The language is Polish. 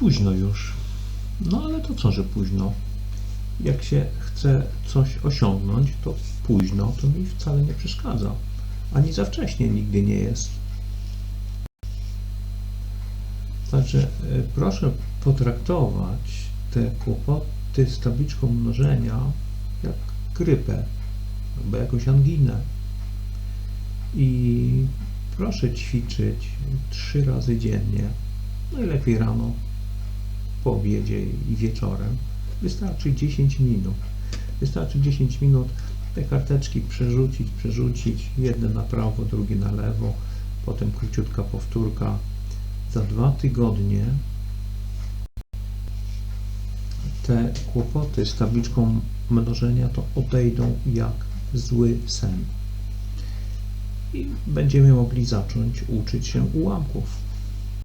późno już. No ale to co, że późno? Jak się chce coś osiągnąć, to późno to mi wcale nie przeszkadza. Ani za wcześnie nigdy nie jest. Także e, proszę potraktować te kłopoty z tabliczką mnożenia jak grypę albo jakąś anginę. I proszę ćwiczyć trzy razy dziennie, najlepiej rano, po obiedzie i wieczorem. Wystarczy 10 minut. Wystarczy 10 minut te karteczki przerzucić, przerzucić, jedne na prawo, drugie na lewo, potem króciutka powtórka. Za dwa tygodnie te kłopoty z tabliczką mnożenia to odejdą jak zły sen. I będziemy mogli zacząć uczyć się ułamków.